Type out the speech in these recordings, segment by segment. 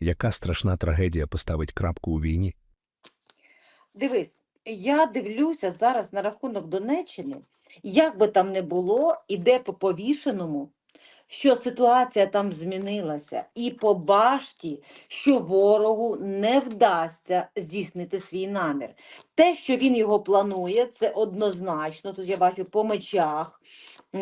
Яка страшна трагедія поставить крапку у війні? Дивись, я дивлюся зараз на рахунок Донеччини, як би там не було, іде по повішеному, що ситуація там змінилася, і по башті, що ворогу не вдасться здійснити свій намір. Те, що він його планує, це однозначно. Тут я бачу по мечах, е,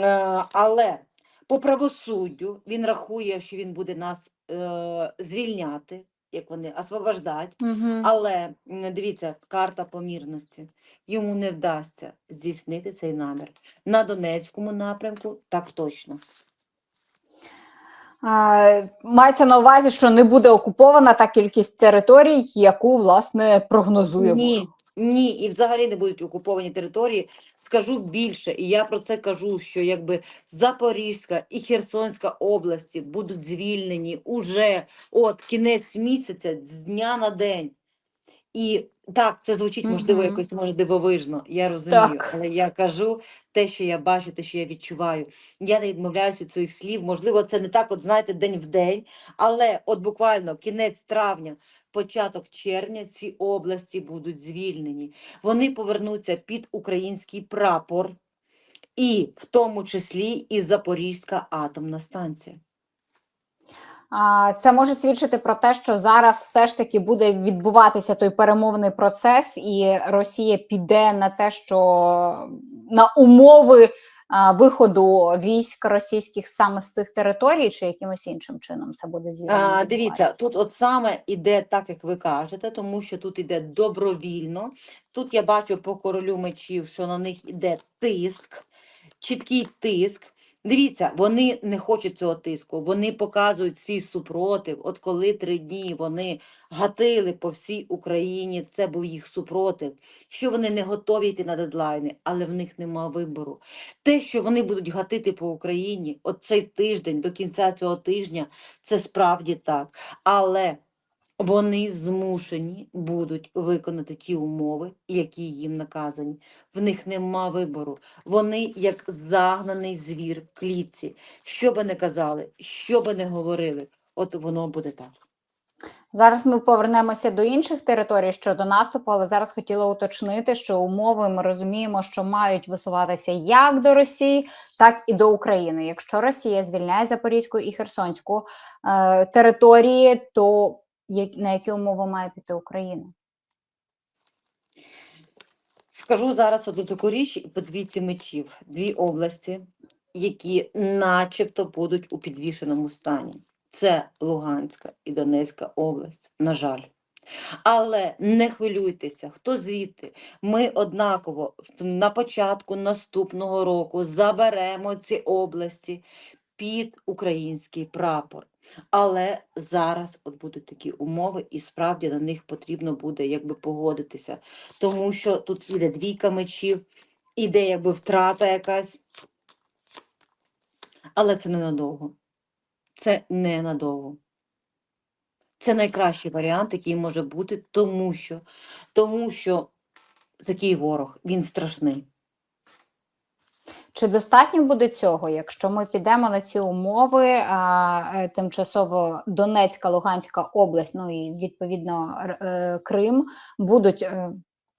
але по правосуддю він рахує, що він буде нас е, звільняти, як вони освобождати. Угу. Але дивіться, карта помірності. Йому не вдасться здійснити цей намір. На Донецькому напрямку так точно. Мається на увазі, що не буде окупована та кількість територій, яку власне прогнозує Ні. Ні, і взагалі не будуть окуповані території. Скажу більше, і я про це кажу, що якби Запорізька і Херсонська області будуть звільнені уже от кінець місяця з дня на день. І так, це звучить, можливо, якось може дивовижно, я розумію, Так. але я кажу те, що я бачу, те, що я відчуваю. Я не відмовляюся від своїх слів. Можливо, це не так, от знаєте, день в день, але от буквально кінець травня, початок червня ці області будуть звільнені. Вони повернуться під український прапор, і в тому числі і Запорізька атомна станція. Це може свідчити про те, що зараз все ж таки буде відбуватися той перемовний процес, і Росія піде на те, що на умови виходу військ російських саме з цих територій, чи якимось іншим чином це буде звільнено. Дивіться, тут от саме іде так, як ви кажете, тому що тут іде добровільно. Тут я бачу по королю мечів, що на них іде тиск, чіткий тиск. Дивіться, вони не хочуть цього тиску, вони показують свій супротив. От коли три дні вони гатили по всій Україні, це був їх супротив. Що вони не готові йти на дедлайни, але в них нема вибору. Те, що вони будуть гатити по Україні, от цей тиждень до кінця цього тижня, це справді так. Але вони змушені будуть виконати ті умови, які їм наказані. В них нема вибору. Вони як загнаний звір в клітці. Що би не казали, що би не говорили, от воно буде так. Зараз ми повернемося до інших територій щодо наступу, але зараз хотіла уточнити, що умови ми розуміємо, що мають висуватися як до Росії, так і до України. Якщо Росія звільняє Запорізьку і Херсонську е, території, то на які умови має піти Україна? Скажу зараз одну таку річ і по двійці мечів. Дві області, які начебто будуть у підвішеному стані. Це Луганська і Донецька область, на жаль. Але не хвилюйтеся, хто звідти. Ми однаково на початку наступного року заберемо ці області під український прапор. Але зараз от будуть такі умови, і справді на них потрібно буде якби погодитися. Тому що тут іде двійка мечів, іде якби втрата якась. Але це ненадовго. Це ненадовго. Це найкращий варіант, який може бути, тому що, тому що такий ворог, він страшний. Чи достатньо буде цього, якщо ми підемо на ці умови, а, е, тимчасово Донецька, Луганська область, ну і відповідно е, Крим будуть е,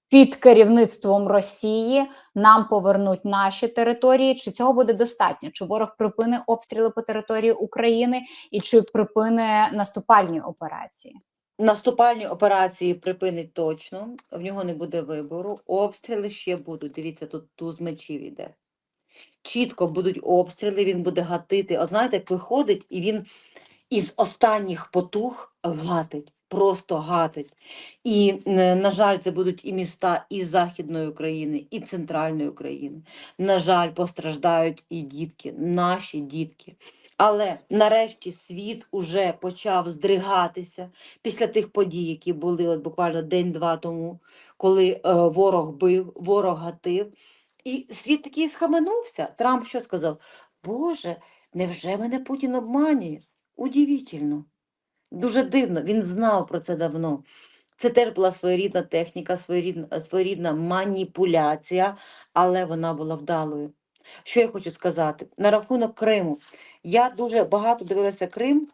під керівництвом Росії, нам повернуть наші території? Чи цього буде достатньо? Чи ворог припине обстріли по території України і чи припине наступальні операції? Наступальні операції припинить точно, в нього не буде вибору. Обстріли ще будуть. Дивіться, тут туз мечів іде. Чітко будуть обстріли, він буде гатити. От знаєте, як виходить, і він із останніх потуг гатить, просто гатить. І, на жаль, це будуть і міста і Західної України, і Центральної України. На жаль, постраждають і дітки, наші дітки. Але нарешті світ уже почав здригатися після тих подій, які були от буквально день-два тому, коли е, ворог бив, ворог гатив. І світ такий схаменувся. Трамп що сказав? Боже, невже мене Путін обманює? Удивительно. Дуже дивно, він знав про це давно. Це теж була своєрідна техніка, своєрідна, своєрідна маніпуляція, але вона була вдалою. Що я хочу сказати? На рахунок Криму. Я дуже багато дивилася Крим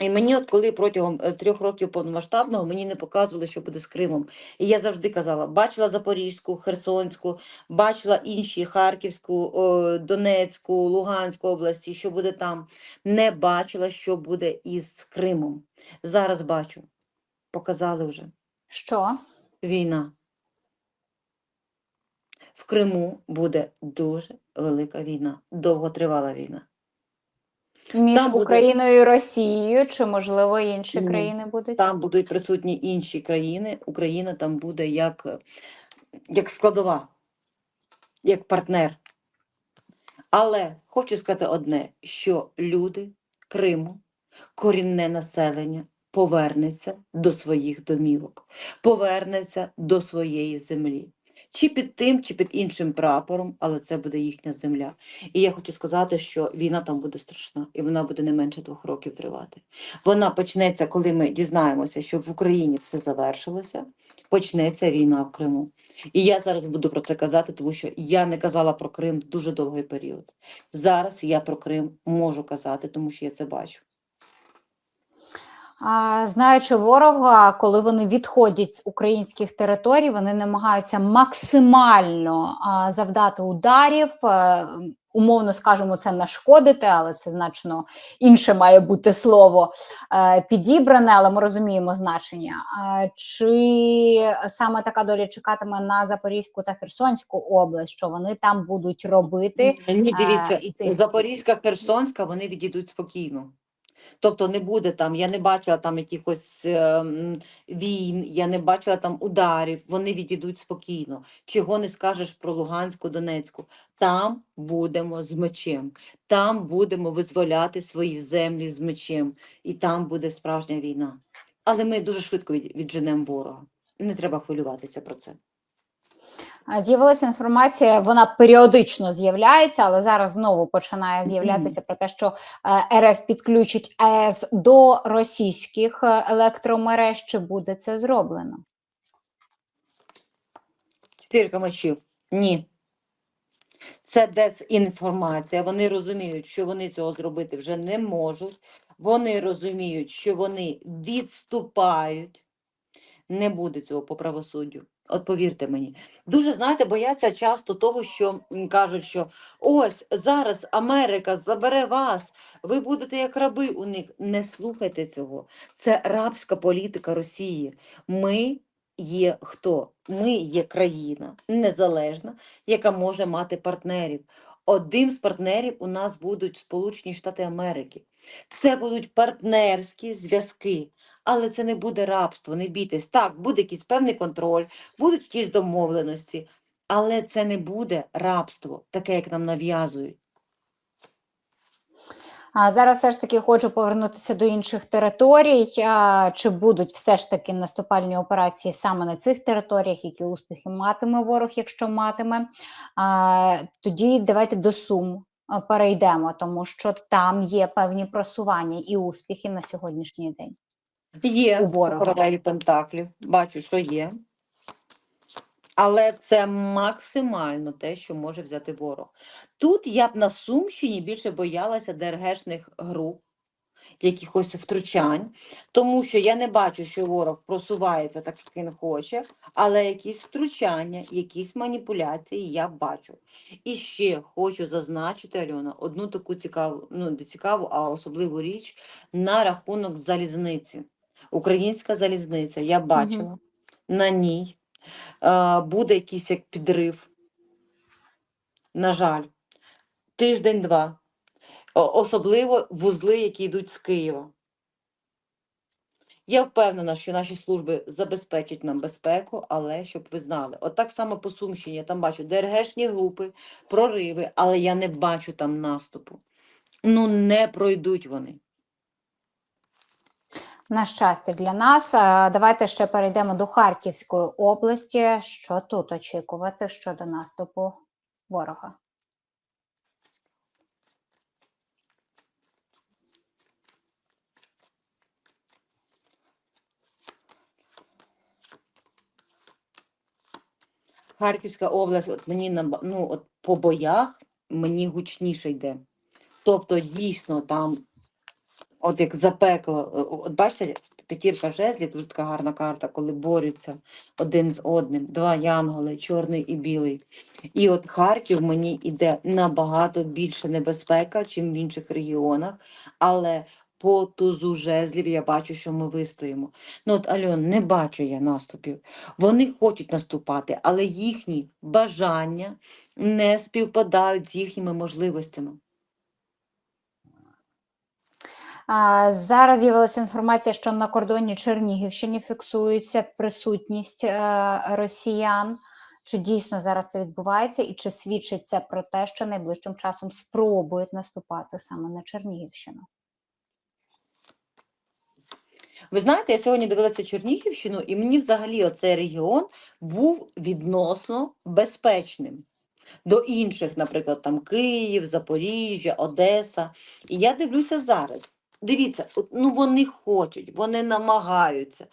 І мені, от коли протягом е, трьох років повномасштабного мені не показували, що буде з Кримом. І я завжди казала: бачила Запорізьку, Херсонську, бачила інші Харківську, Донецьку, Луганську області, що буде там. Не бачила, що буде із Кримом. Зараз бачу. Показали вже Що? війна. В Криму буде дуже велика війна, довготривала війна. Між Там буде- Україною і Росією, чи можливо інші країни будуть? Там будуть присутні інші країни. Україна там буде як, як складова, як партнер. Але хочу сказати одне: що люди Криму, корінне населення, повернеться до своїх домівок, повернеться до своєї землі. Чи під тим, чи під іншим прапором, але це буде їхня земля. І я хочу сказати, що війна там буде страшна, і вона буде не менше двох років тривати. Вона почнеться, коли ми дізнаємося, що в Україні все завершилося, почнеться війна в Криму. І я зараз буду про це казати, тому що я не казала про Крим дуже довгий період. Зараз я про Крим можу казати, тому що я це бачу. Знаючи ворога, коли вони відходять з українських територій, вони намагаються максимально завдати ударів. е, Умовно скажемо, це нашкодити, але це значно інше має бути слово е, підібране, але ми розуміємо значення. Е, Чи саме така доля чекатиме на Запорізьку та Херсонську область, що вони там будуть робити? Ні, дивіться. Запорізька, Херсонська, вони відійдуть спокійно. Тобто не буде там, я не бачила там якихось е, війн, я не бачила там ударів, вони відійдуть спокійно. Чого не скажеш про Луганську, Донецьку? Там будемо з мечем, там будемо визволяти свої землі з мечем, і там буде справжня війна. Але ми дуже швидко відженемо ворога. Не треба хвилюватися про це. З'явилася інформація, вона періодично з'являється, але зараз знову починає з'являтися про те, що е, РФ підключить АЕС до російських е, електромереж. Чи буде це зроблено? Чотирка мечів. Ні. Це дезінформація. Вони розуміють, що вони цього зробити вже не можуть. Вони розуміють, що вони відступають. Не буде цього по правосуддю. От повірте мені. Дуже, знаєте, бояться часто того, що кажуть, що ось зараз Америка забере вас, ви будете як раби у них. Не слухайте цього. Це рабська політика Росії. Ми є хто? Ми є країна незалежна, яка може мати партнерів. Один з партнерів у нас будуть Сполучені Штати Америки. Це будуть партнерські зв'язки, але це не буде рабство, не бійтесь. Так, буде якийсь певний контроль, будуть якісь домовленості, але це не буде рабство, таке, як нам нав'язують. А зараз все ж таки хочу повернутися до інших територій. А, Чи будуть все ж таки наступальні операції саме на цих територіях, які успіхи матиме ворог, якщо матиме? А, Тоді давайте до Сум перейдемо, тому що там є певні просування і успіхи на сьогоднішній день. Є У ворога. королеві Пентаклів, бачу, що є. Але це максимально те, що може взяти ворог. Тут я б на Сумщині більше боялася ДРГшних груп, якихось втручань, тому що я не бачу, що ворог просувається так, як він хоче, але якісь втручання, якісь маніпуляції я бачу. І ще хочу зазначити, Альона, одну таку цікаву, ну не цікаву, а особливу річ на рахунок залізниці. Українська залізниця, я бачила, на ній е, буде якийсь як підрив. На жаль, тиждень-два. Особливо вузли, які йдуть з Києва. Я впевнена, що наші служби забезпечать нам безпеку, але щоб ви знали, от так само по Сумщині, я там бачу ДРГшні групи, прориви, але я не бачу там наступу. Ну, не пройдуть вони. На щастя для нас. Давайте ще перейдемо до Харківської області. Що тут очікувати щодо наступу ворога? Харківська область, от мені ну, от по боях мені гучніше йде. Тобто, дійсно, там от як запекло. Е, От бачите, п'ятірка жезлів, дуже така гарна карта, коли борються один з одним, два янголи, чорний і білий. І от Харків мені йде набагато більше небезпека, чим в інших регіонах, але по тузу жезлів я бачу, що ми вистоїмо. Ну от Альон, не бачу я наступів. Вони хочуть наступати, але їхні бажання не співпадають з їхніми можливостями. А, зараз з'явилася інформація, що на кордоні Чернігівщини фіксується присутність е, росіян. Чи дійсно зараз це відбувається, і чи свідчить це про те, що найближчим часом спробують наступати саме на Чернігівщину? Ви знаєте, я сьогодні дивилася Чернігівщину, і мені взагалі оцей регіон був відносно безпечним до інших, наприклад, там Київ, Запоріжжя, Одеса. І я дивлюся зараз. Дивіться, ну вони хочуть, вони намагаються,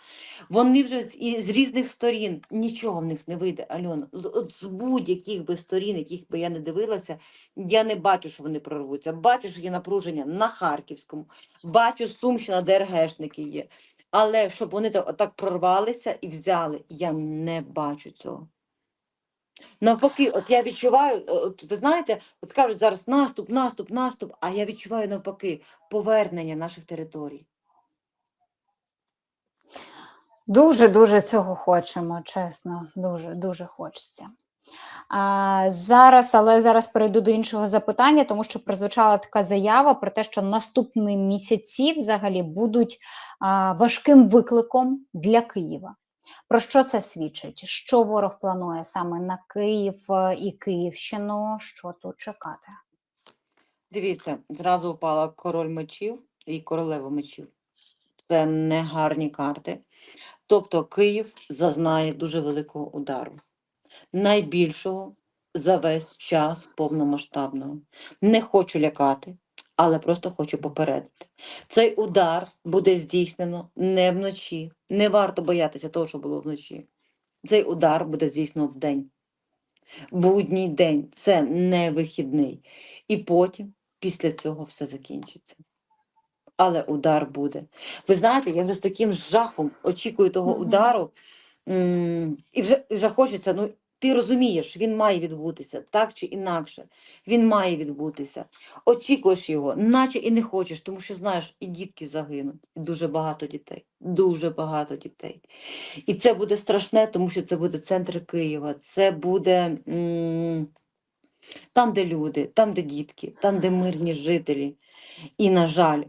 вони вже з, і з різних сторін нічого в них не вийде, Альона. З, з будь-яких би сторін, яких би я не дивилася, я не бачу, що вони прорвуться. Бачу, що є напруження на Харківському, бачу Сумщина, де РГшники є. Але щоб вони так, отак прорвалися і взяли, я не бачу цього. Навпаки, от я відчуваю, от ви знаєте, от кажуть зараз наступ, наступ, наступ, а я відчуваю навпаки повернення наших територій. Дуже дуже цього хочемо, чесно, дуже дуже хочеться. А, зараз, але зараз перейду до іншого запитання, тому що прозвучала така заява про те, що наступні місяці взагалі будуть а, важким викликом для Києва. Про що це свідчить? Що ворог планує саме на Київ е, і Київщину? Що тут чекати? Дивіться, зразу впала король мечів і королева мечів. Це не гарні карти. Тобто Київ зазнає дуже великого удару. Найбільшого за весь час повномасштабного. Не хочу лякати, але просто хочу попередити. Цей удар буде здійснено не вночі. Не варто боятися того, що було вночі. Цей удар буде здійснено день. Будній день це не вихідний. І потім, після цього, все закінчиться. Але удар буде. Ви знаєте, я вже з таким жахом очікую того удару, і вже, вже хочеться, ну ти розумієш, він має відбутися, так чи інакше. Він має відбутися. Очікуєш його, наче і не хочеш, тому що знаєш, і дітки загинуть, і дуже багато дітей, дуже багато дітей. І це буде страшне, тому що це буде центр Києва, це буде там, де люди, там, де дітки, там, де мирні жителі. І, на жаль,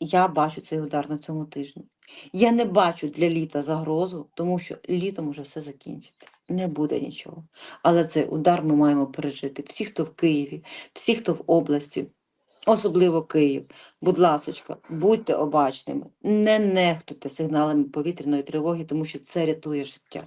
я бачу цей удар на цьому тижні. Я не бачу для літа загрозу, тому що літом уже все закінчиться. Не буде нічого. Але цей удар ми маємо пережити. Всі, хто в Києві, всі, хто в області, особливо Київ. Будь ласочка, будьте обачними, не нехтуйте сигналами повітряної тривоги, тому що це рятує життя.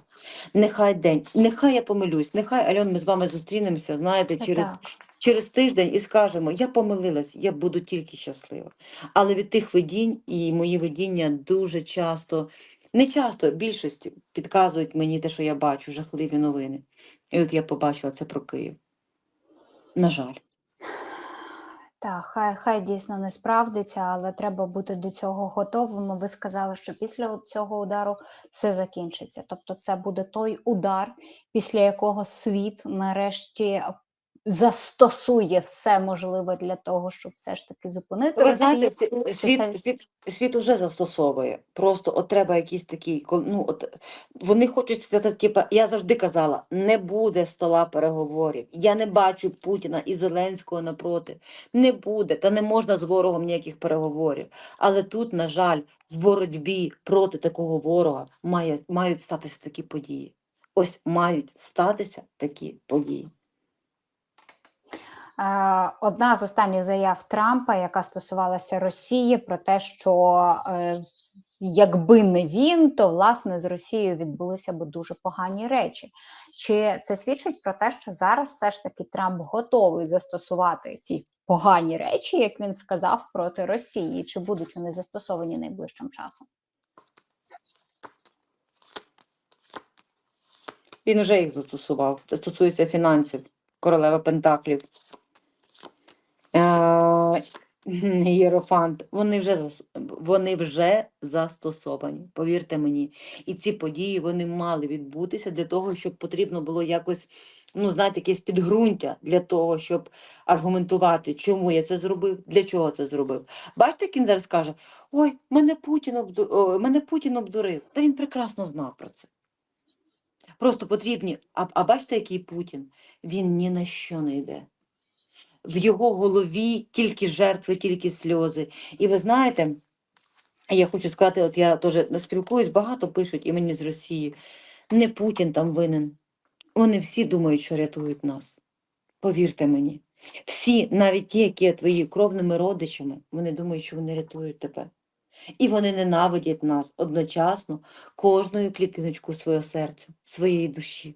Нехай день, нехай я помилюсь, нехай Альон, ми з вами зустрінемося, знаєте, через так. Через тиждень і скажемо, я помилилась, я буду тільки щаслива. Але від тих видінь і мої видіння дуже часто, не часто, більшості підказують мені те, що я бачу, жахливі новини. І от я побачила це про Київ. На жаль. Так, хай, хай дійсно не справдиться, але треба бути до цього готовими. Ви сказали, що після цього удару все закінчиться. Тобто, це буде той удар, після якого світ нарешті застосує все можливе для того, щоб все ж таки зупинити Ви знаєте, Росію. світ, світ, світ уже застосовує. Просто от треба якісь такі, ну от вони хочуть сказати, типу, я завжди казала, не буде стола переговорів. Я не бачу Путіна і Зеленського напроти. Не буде, та не можна з ворогом ніяких переговорів. Але тут, на жаль, в боротьбі проти такого ворога має, мають статися такі події. Ось мають статися такі події. Е, Одна з останніх заяв Трампа, яка стосувалася Росії, про те, що е, якби не він, то власне з Росією відбулися б дуже погані речі. Чи це свідчить про те, що зараз все ж таки Трамп готовий застосувати ці погані речі, як він сказав, проти Росії? Чи будуть вони застосовані найближчим часом? Він вже їх застосував. Це стосується фінансів, королева Пентаклів. Е, Єрофант, вони вже, вони вже застосовані, повірте мені. І ці події вони мали відбутися для того, щоб потрібно було якось, ну, знаєте, якесь підґрунтя для того, щоб аргументувати, чому я це зробив, для чого це зробив. Бачите, як він зараз каже: Ой, мене Путін, обду... о, мене Путін обдурив. Та він прекрасно знав про це. Просто потрібні. А, а бачите, який Путін? Він ні на що не йде в його голові тільки жертви, тільки сльози. І ви знаєте, я хочу сказати, от я теж спілкуюсь, багато пишуть і мені з Росії. Не Путін там винен. Вони всі думають, що рятують нас. Повірте мені. Всі, навіть ті, які є твої кровними родичами, вони думають, що вони рятують тебе. І вони ненавидять нас одночасно кожною клітиночкою свого серця, своєї душі.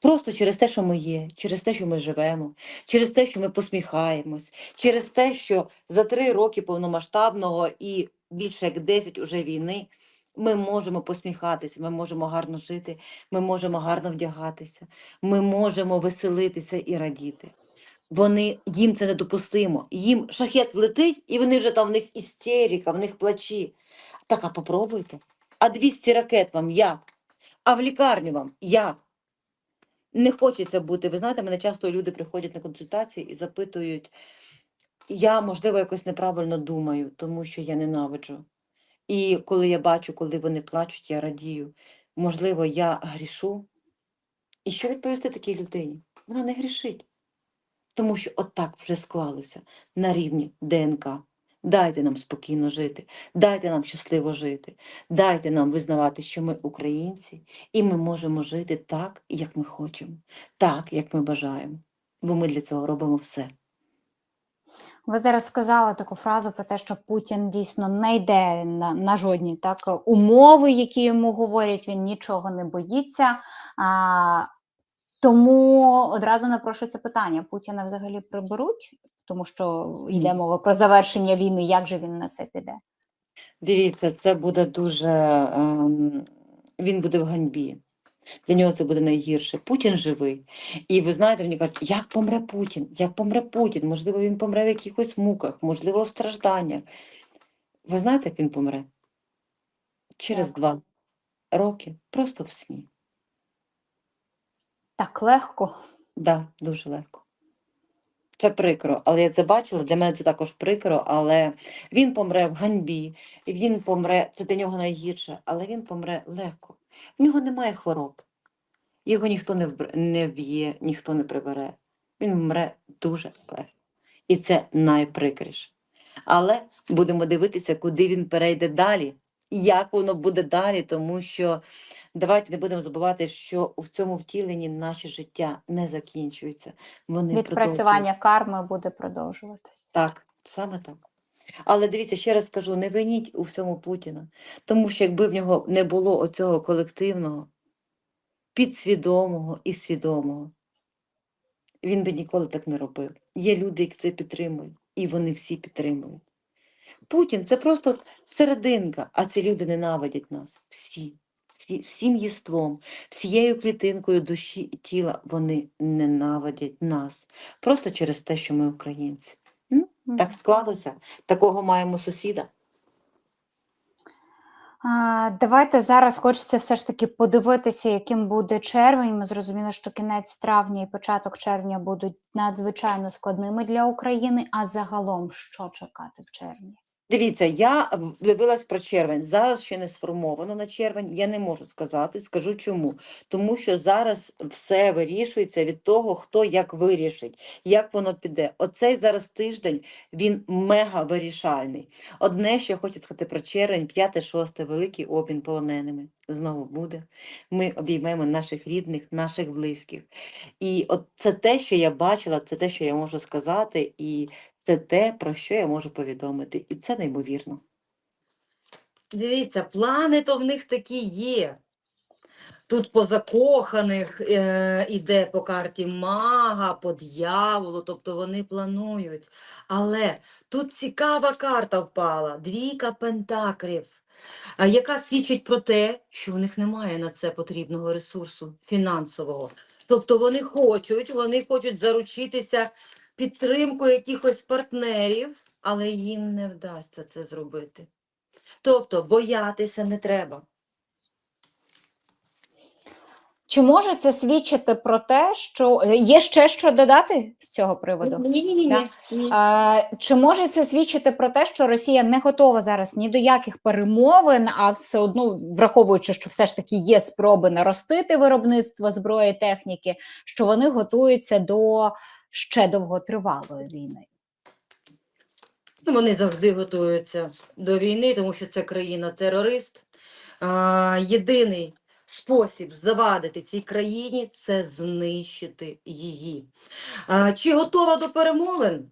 Просто через те, що ми є, через те, що ми живемо, через те, що ми посміхаємось, через те, що за три роки повномасштабного і більше як 10 уже війни ми можемо посміхатися, ми можемо гарно жити, ми можемо гарно вдягатися, ми можемо веселитися і радіти. Вони їм це недопустимо. Їм шахет влетить, і вони вже там в них істерика, в них плачі. Так, а попробуйте. А 200 ракет вам як? А в лікарню вам як? Не хочеться бути. Ви знаєте, мене часто люди приходять на консультації і запитують, я, можливо, якось неправильно думаю, тому що я ненавиджу. І коли я бачу, коли вони плачуть, я радію. Можливо, я грішу. І що відповісти такій людині? Вона не грішить. Тому що отак вже склалося на рівні ДНК. Дайте нам спокійно жити, дайте нам щасливо жити, дайте нам визнавати, що ми українці, і ми можемо жити так, як ми хочемо, так, як ми бажаємо. Бо ми для цього робимо все. Ви зараз сказали таку фразу про те, що Путін дійсно не йде на, на жодні так умови, які йому говорять, він нічого не боїться. А, тому одразу напрошується питання: Путіна взагалі приберуть, тому що йде мова про завершення війни. Як же він на це піде? Дивіться, це буде дуже. ем, він буде в ганьбі. Для нього це буде найгірше. Путін живий. І ви знаєте, мені кажуть, як помре Путін? Як помре Путін? Можливо, він помре в якихось муках, можливо, в стражданнях. Ви знаєте, як він помре? Через Як? два роки, просто в сні. Так легко. Да, дуже легко. Це прикро, але я це бачила, для мене це також прикро, але він помре в ганьбі, він помре, це для нього найгірше, але він помре легко. В нього немає хвороб. Його ніхто не вбр- не вб'є, ніхто не прибере. Він вмре дуже легко. І це найприкріше. Але будемо дивитися, куди він перейде далі, як воно буде далі, тому що давайте не будемо забувати, що в цьому втіленні наше життя не закінчується. Вони. Відпрацювання карми буде продовжуватись. Так, саме так. Але дивіться, ще раз скажу, не виніть у всьому Путіна, тому що якби в нього не було оцього колективного, підсвідомого і свідомого, він би ніколи так не робив. Є люди, які це підтримують, і вони всі підтримують. Путін це просто серединка, а ці люди ненавидять нас. Всі. Всі, всім єством, всією клітинкою душі і тіла вони ненавидять нас. Просто через те, що ми українці. Так склалося. Такого маємо сусіда. Давайте зараз хочеться все ж таки подивитися, яким буде червень. Ми зрозуміли, що кінець травня і початок червня будуть надзвичайно складними для України. А загалом що чекати в червні? Дивіться, я дивилась про червень. Зараз ще не сформовано на червень. Я не можу сказати. Скажу чому. Тому що зараз все вирішується від того, хто як вирішить, як воно піде. Оцей зараз тиждень він мега вирішальний. Одне, я хочу сказати про червень, 5-6, великий обмін полоненими. Знову буде. Ми обіймемо наших рідних, наших близьких. І от це те, що я бачила, це те, що я можу сказати, і це те, про що я можу повідомити. І це неймовірно. Дивіться, плани то в них такі є. Тут по закоханих е, іде по карті мага, по дьяволу, тобто вони планують. Але тут цікава карта впала, двійка пентаклів, яка свідчить про те, що у них немає на це потрібного ресурсу фінансового. Тобто вони хочуть, вони хочуть заручитися підтримкою якихось партнерів, але їм не вдасться це зробити. Тобто боятися не треба. Чи може це свідчити про те, що е, є ще що додати з цього приводу? Ні, ні, ні, ні. А, чи може це свідчити про те, що Росія не готова зараз ні до яких перемовин, а все одно враховуючи, що все ж таки є спроби наростити виробництво зброї техніки, що вони готуються до ще довготривалої війни? Ну, Вони завжди готуються до війни, тому що це країна-терорист. Єдиний спосіб завадити цій країні це знищити її. Чи готова до перемовин?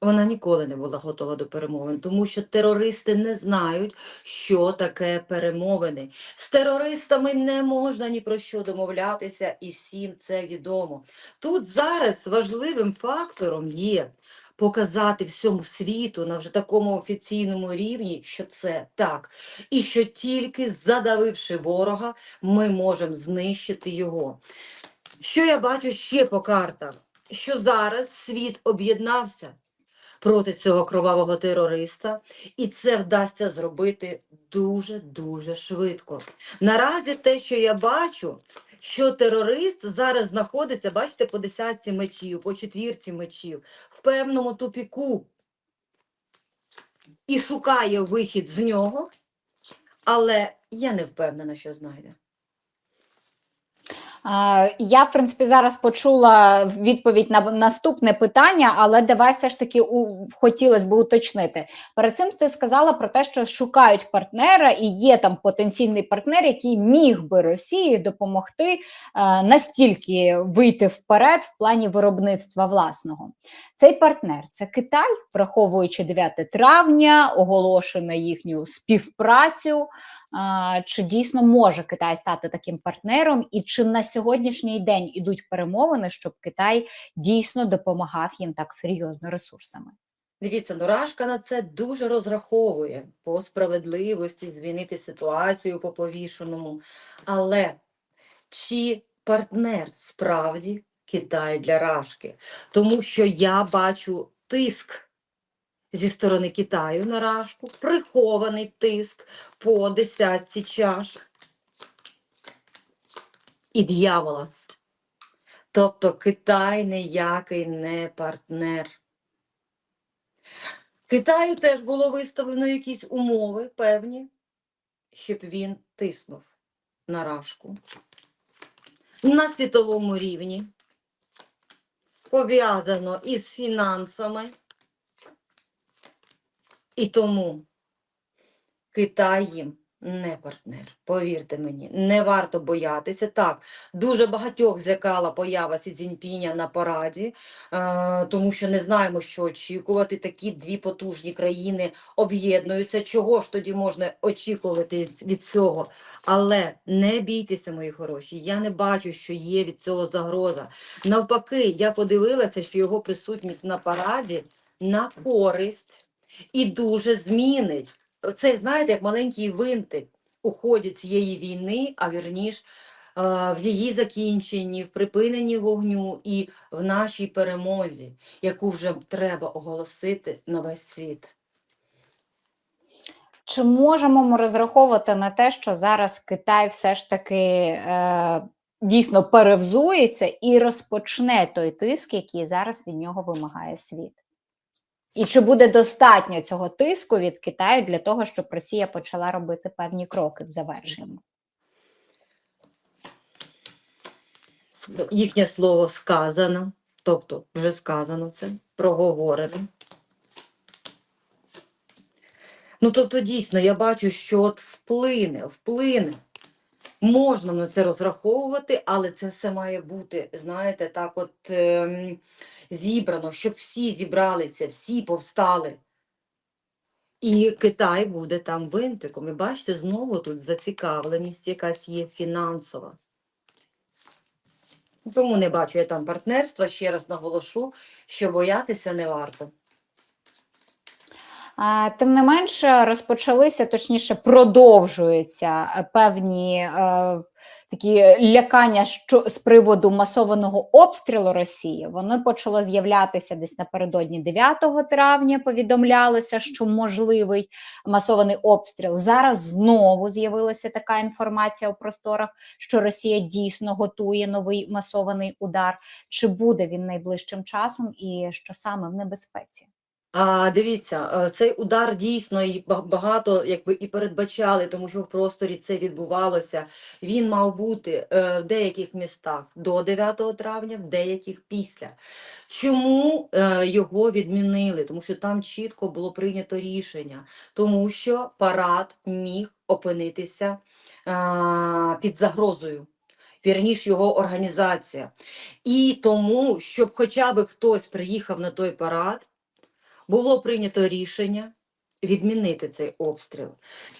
Вона ніколи не була готова до перемовин, тому що терористи не знають, що таке перемовини. З терористами не можна ні про що домовлятися, і всім це відомо. Тут зараз важливим фактором є показати всьому світу на вже такому офіційному рівні, що це так, і що тільки задавивши ворога, ми можемо знищити його. Що я бачу ще по картах? Що зараз світ об'єднався проти цього кровавого терориста, і це вдасться зробити дуже-дуже швидко. Наразі те, що я бачу, що терорист зараз знаходиться, бачите, по десятці мечів, по четвірці мечів, в певному тупіку і шукає вихід з нього, але я не впевнена, що знайде. Я, в принципі, зараз почула відповідь на наступне питання, але давай все ж таки у, хотілося б уточнити. Перед цим ти сказала про те, що шукають партнера, і є там потенційний партнер, який міг би Росії допомогти е, настільки вийти вперед в плані виробництва власного. Цей партнер це Китай, враховуючи 9 травня, оголошено їхню співпрацю. Чи дійсно може Китай стати таким партнером, і чи на сьогоднішній день ідуть перемовини, щоб Китай дійсно допомагав їм так серйозно ресурсами? Дивіться, Нурашка на це дуже розраховує по справедливості змінити ситуацію по повішеному. Але чи партнер справді Китай для Рашки? Тому що я бачу тиск зі сторони Китаю на Рашку, прихований тиск по десятці чаш і дьявола. Тобто Китай ніякий не партнер. Китаю теж було виставлено якісь умови певні, щоб він тиснув на Рашку. На світовому рівні пов'язано із фінансами. І тому Китай їм не партнер. Повірте мені, не варто боятися. Так, дуже багатьох злякала поява Сі Цзіньпіня на параді, е, тому що не знаємо, що очікувати. Такі дві потужні країни об'єднуються. Чого ж тоді можна очікувати від цього? Але не бійтеся, мої хороші. Я не бачу, що є від цього загроза. Навпаки, я подивилася, що його присутність на параді на користь і дуже змінить. Це, знаєте, як маленький винтик у ході цієї війни, а вірніш, е, в її закінченні, в припиненні вогню і в нашій перемозі, яку вже треба оголосити на весь світ. Чи можемо ми розраховувати на те, що зараз Китай все ж таки е, дійсно перевзується і розпочне той тиск, який зараз від нього вимагає світ? І чи буде достатньо цього тиску від Китаю для того, щоб Росія почала робити певні кроки в завершенні? Їхнє слово сказано, тобто вже сказано це, проговорено. Ну, тобто, дійсно, я бачу, що от вплине, вплине. Можна на це розраховувати, але це все має бути, знаєте, так от ем, зібрано, щоб всі зібралися, всі повстали. І Китай буде там винтиком. І бачите, знову тут зацікавленість якась є фінансова. Тому не бачу я там партнерства. Ще раз наголошу, що боятися не варто. Тим не менше, розпочалися, точніше, продовжуються е, певні е, такі лякання що, з приводу масованого обстрілу Росії. Вони почали з'являтися десь напередодні 9 травня. Повідомлялося, що можливий масований обстріл. Зараз знову з'явилася така інформація у просторах, що Росія дійсно готує новий масований удар. Чи буде він найближчим часом, і що саме в небезпеці? А, дивіться, е, цей удар дійсно і багато якби і передбачали, тому що в просторі це відбувалося. Він мав бути е, в деяких містах до 9 травня, в деяких після. Чому е, його відмінили? Тому що там чітко було прийнято рішення, тому що парад міг опинитися під загрозою. Вірніш його організація. І тому, щоб хоча б хтось приїхав на той парад, було прийнято рішення відмінити цей обстріл.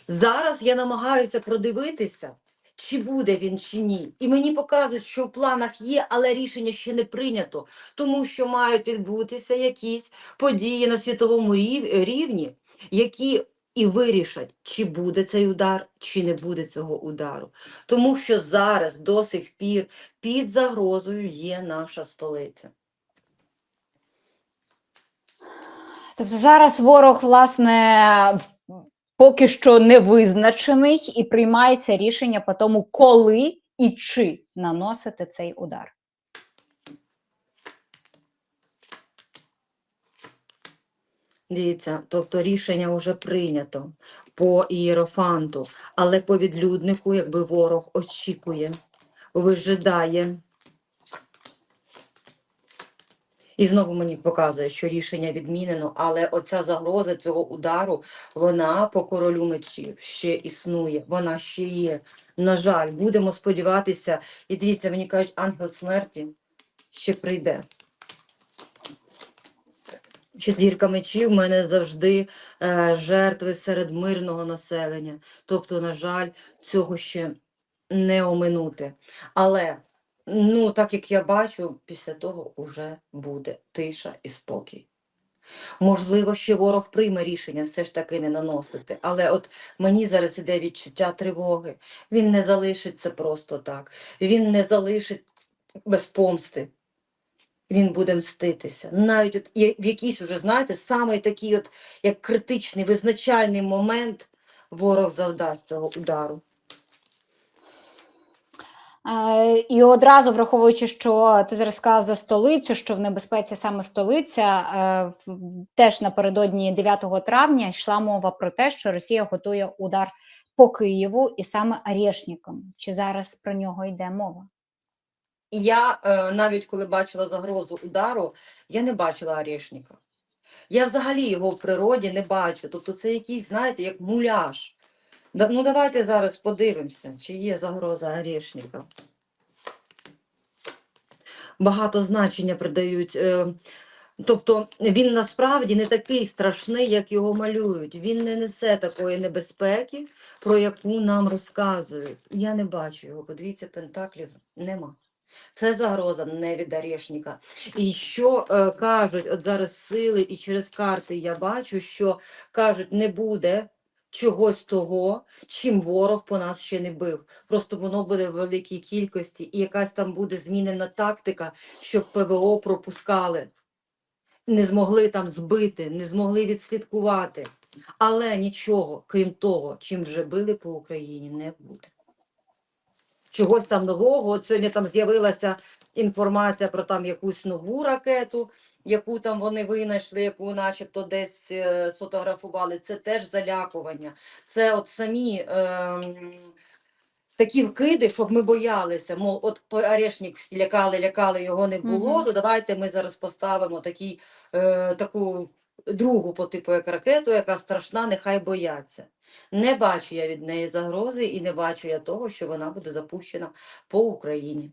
Зараз я намагаюся продивитися, чи буде він чи ні. І мені показують, що в планах є, але рішення ще не прийнято, тому що мають відбутися якісь події на світовому рівні, які і вирішать, чи буде цей удар, чи не буде цього удару. Тому що зараз до сих пір під загрозою є наша столиця. Тобто зараз ворог, власне, поки що не визначений і приймається рішення по тому, коли і чи наносити цей удар. Дивіться, тобто рішення вже прийнято по ієрофанту, але по відлюднику, якби ворог очікує, вижидає. І знову мені показує, що рішення відмінено, але оця загроза цього удару, вона по королю мечів ще існує, вона ще є. На жаль, будемо сподіватися, і дивіться, мені кажуть, ангел смерті ще прийде. Четвірка мечів в мене завжди е, жертви серед мирного населення. Тобто, на жаль, цього ще не оминути. Але, ну, так як я бачу, після того вже буде тиша і спокій. Можливо, ще ворог прийме рішення все ж таки не наносити. Але от мені зараз іде відчуття тривоги. Він не залишить це просто так. Він не залишить без помсти він буде мститися. Навіть от в якийсь уже, знаєте, самий такий от, як критичний, визначальний момент ворог завдасть цього удару. Е, І одразу враховуючи, що ти зараз сказала за столицю, що в небезпеці саме столиця, е, теж напередодні 9 травня йшла мова про те, що Росія готує удар по Києву і саме Арєшніком. Чи зараз про нього йде мова? Я е, навіть коли бачила загрозу удару, я не бачила Орешника. Я взагалі його в природі не бачу. Тобто це якийсь, знаєте, як муляж. Ну давайте зараз подивимося, чи є загроза Орешника. Багато значення придають. Е, тобто він насправді не такий страшний, як його малюють. Він не несе такої небезпеки, про яку нам розказують. Я не бачу його. Подивіться, пентаклів нема. Це загроза не від Орешника. І що е, кажуть, от зараз сили і через карти я бачу, що кажуть, не буде чогось того, чим ворог по нас ще не бив. Просто воно буде в великій кількості, і якась там буде змінена тактика, щоб ПВО пропускали. Не змогли там збити, не змогли відслідкувати. Але нічого, крім того, чим вже били по Україні, не буде чогось там нового. От сьогодні там з'явилася інформація про там якусь нову ракету, яку там вони винайшли, яку начебто десь е, сфотографували. Це теж залякування. Це от самі. ем, Такі вкиди, щоб ми боялися, мов, от той орешник всі лякали, лякали, його не було, Мгм. то давайте ми зараз поставимо такий, е, таку другу по типу як ракету, яка страшна, нехай бояться. Не бачу я від неї загрози і не бачу я того, що вона буде запущена по Україні.